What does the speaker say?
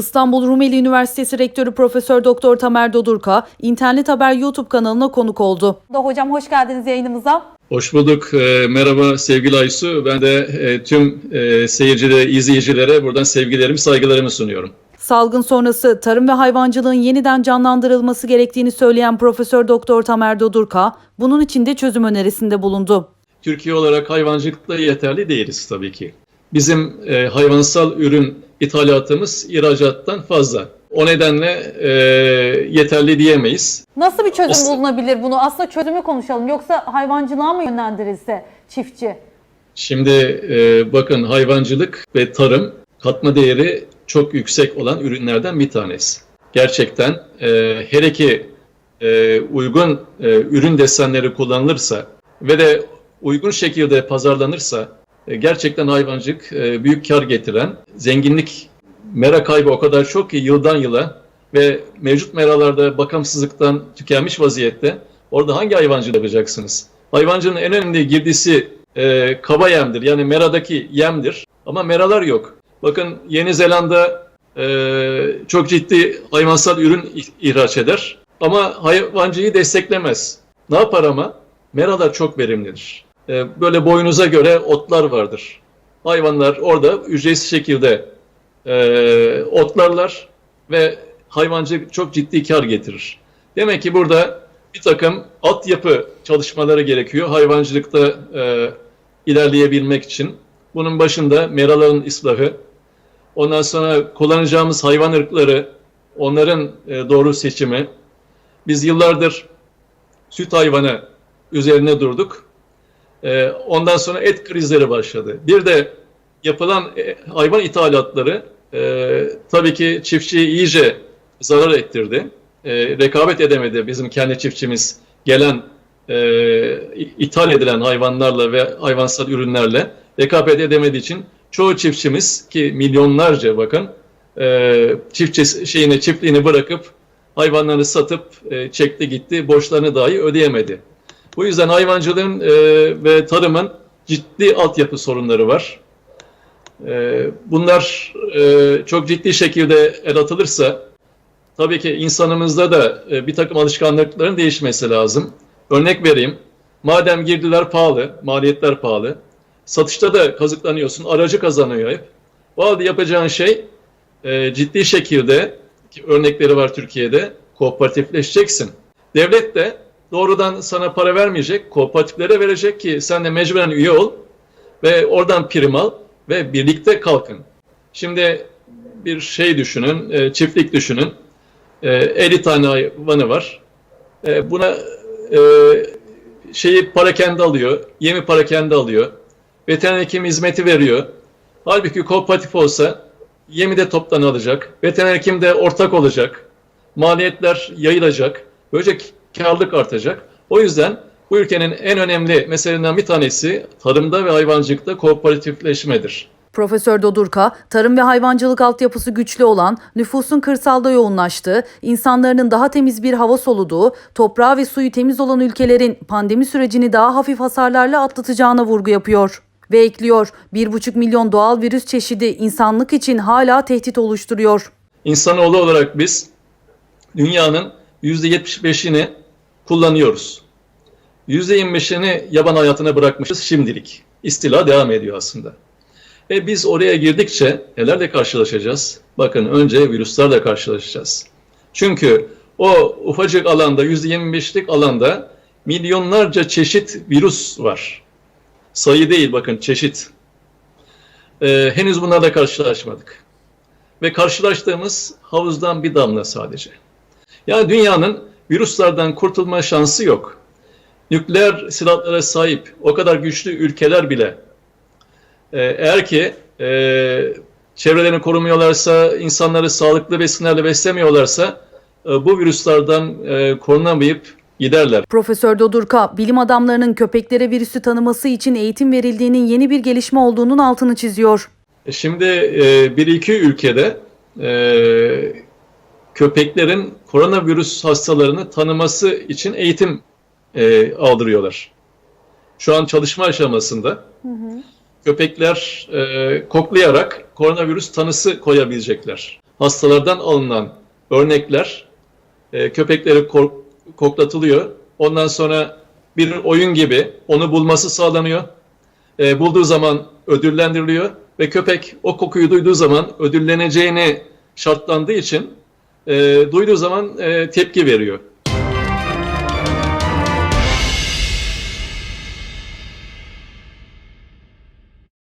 İstanbul Rumeli Üniversitesi Rektörü Profesör Doktor Tamer Dodurka, İnternet Haber YouTube kanalına konuk oldu. Hocam hoş geldiniz yayınımıza. Hoş bulduk. Ee, merhaba sevgili Aysu. Ben de e, tüm e, seyircilere, izleyicilere buradan sevgilerimi, saygılarımı sunuyorum. Salgın sonrası tarım ve hayvancılığın yeniden canlandırılması gerektiğini söyleyen Profesör Doktor Tamer Dodurka, bunun için de çözüm önerisinde bulundu. Türkiye olarak hayvancılıkta yeterli değiliz tabii ki. Bizim e, hayvansal ürün ithalatımız ihracattan fazla. O nedenle e, yeterli diyemeyiz. Nasıl bir çözüm Aslında- bulunabilir bunu? Aslında çözümü konuşalım. Yoksa hayvancılığa mı yönlendirilse çiftçi? Şimdi e, bakın hayvancılık ve tarım katma değeri çok yüksek olan ürünlerden bir tanesi. Gerçekten e, hele ki e, uygun e, ürün desenleri kullanılırsa ve de uygun şekilde pazarlanırsa gerçekten hayvancılık e, büyük kar getiren, zenginlik mera kaybı o kadar çok ki yıldan yıla ve mevcut meralarda bakımsızlıktan tükenmiş vaziyette orada hangi hayvancılık yapacaksınız? Hayvancının en önemli girdisi e, kaba yemdir. Yani meradaki yemdir. Ama meralar yok. Bakın Yeni Zelanda e, çok ciddi hayvansal ürün ih- ihraç eder. Ama hayvancıyı desteklemez. Ne yapar ama? Meralar çok verimlidir. E, böyle boyunuza göre otlar vardır. Hayvanlar orada ücretsiz şekilde e, otlarlar ve hayvancı çok ciddi kar getirir. Demek ki burada bir takım altyapı çalışmaları gerekiyor hayvancılıkta e, ilerleyebilmek için. Bunun başında meraların ıslahı, ondan sonra kullanacağımız hayvan ırkları, onların e, doğru seçimi. Biz yıllardır süt hayvanı üzerine durduk. E, ondan sonra et krizleri başladı. Bir de yapılan e, hayvan ithalatları e, tabii ki çiftçiyi iyice zarar ettirdi. E, rekabet edemedi bizim kendi çiftçimiz gelen e, ithal edilen hayvanlarla ve hayvansal ürünlerle rekabet edemediği için çoğu çiftçimiz ki milyonlarca bakın e, çiftçi şeyini çiftliğini bırakıp hayvanlarını satıp e, çekti gitti borçlarını dahi ödeyemedi. Bu yüzden hayvancılığın e, ve tarımın ciddi altyapı sorunları var. E, bunlar e, çok ciddi şekilde el atılırsa tabii ki insanımızda da e, bir takım alışkanlıkların değişmesi lazım. Örnek vereyim. Madem girdiler pahalı, maliyetler pahalı. Satışta da kazıklanıyorsun, aracı kazanıyor hep. O halde yapacağın şey e, ciddi şekilde, ki örnekleri var Türkiye'de, kooperatifleşeceksin. Devlet de doğrudan sana para vermeyecek, kooperatiflere verecek ki sen de mecburen üye ol ve oradan prim al ve birlikte kalkın. Şimdi bir şey düşünün, e, çiftlik düşünün. E, 50 tane hayvanı var. E, buna e, şeyi para kendi alıyor, yemi para kendi alıyor. Veteriner hekim hizmeti veriyor. Halbuki kooperatif olsa yemi de toptan alacak. Veteriner hekim de ortak olacak. Maliyetler yayılacak. Böylece karlılık artacak. O yüzden bu ülkenin en önemli meselelerinden bir tanesi tarımda ve hayvancılıkta kooperatifleşmedir. Profesör Dodurka, tarım ve hayvancılık altyapısı güçlü olan, nüfusun kırsalda yoğunlaştığı, insanların daha temiz bir hava soluduğu, toprağı ve suyu temiz olan ülkelerin pandemi sürecini daha hafif hasarlarla atlatacağına vurgu yapıyor. Ve ekliyor, 1,5 milyon doğal virüs çeşidi insanlık için hala tehdit oluşturuyor. İnsanoğlu olarak biz dünyanın %75'ini kullanıyoruz. %25'ini yaban hayatına bırakmışız şimdilik. İstila devam ediyor aslında. Ve biz oraya girdikçe nelerle karşılaşacağız? Bakın önce virüslerle karşılaşacağız. Çünkü o ufacık alanda, %25'lik alanda milyonlarca çeşit virüs var. Sayı değil bakın çeşit. Ee, henüz bunlarla karşılaşmadık. Ve karşılaştığımız havuzdan bir damla sadece. Yani dünyanın virüslerden kurtulma şansı yok. Nükleer silahlara sahip o kadar güçlü ülkeler bile e, eğer ki e, çevrelerini korumuyorlarsa, insanları sağlıklı besinlerle beslemiyorlarsa e, bu virüslerden e, korunamayıp giderler. Profesör Dodurka, bilim adamlarının köpeklere virüsü tanıması için eğitim verildiğinin yeni bir gelişme olduğunun altını çiziyor. E, Şimdi e, bir iki ülkede e, köpeklerin koronavirüs hastalarını tanıması için eğitim e, aldırıyorlar. Şu an çalışma aşamasında. Köpekler e, koklayarak koronavirüs tanısı koyabilecekler. hastalardan alınan örnekler e, köpekleri kork- koklatılıyor. Ondan sonra bir oyun gibi onu bulması sağlanıyor. E, bulduğu zaman ödüllendiriliyor ve köpek o kokuyu duyduğu zaman ödülleneceğini şartlandığı için e, duyduğu zaman e, tepki veriyor.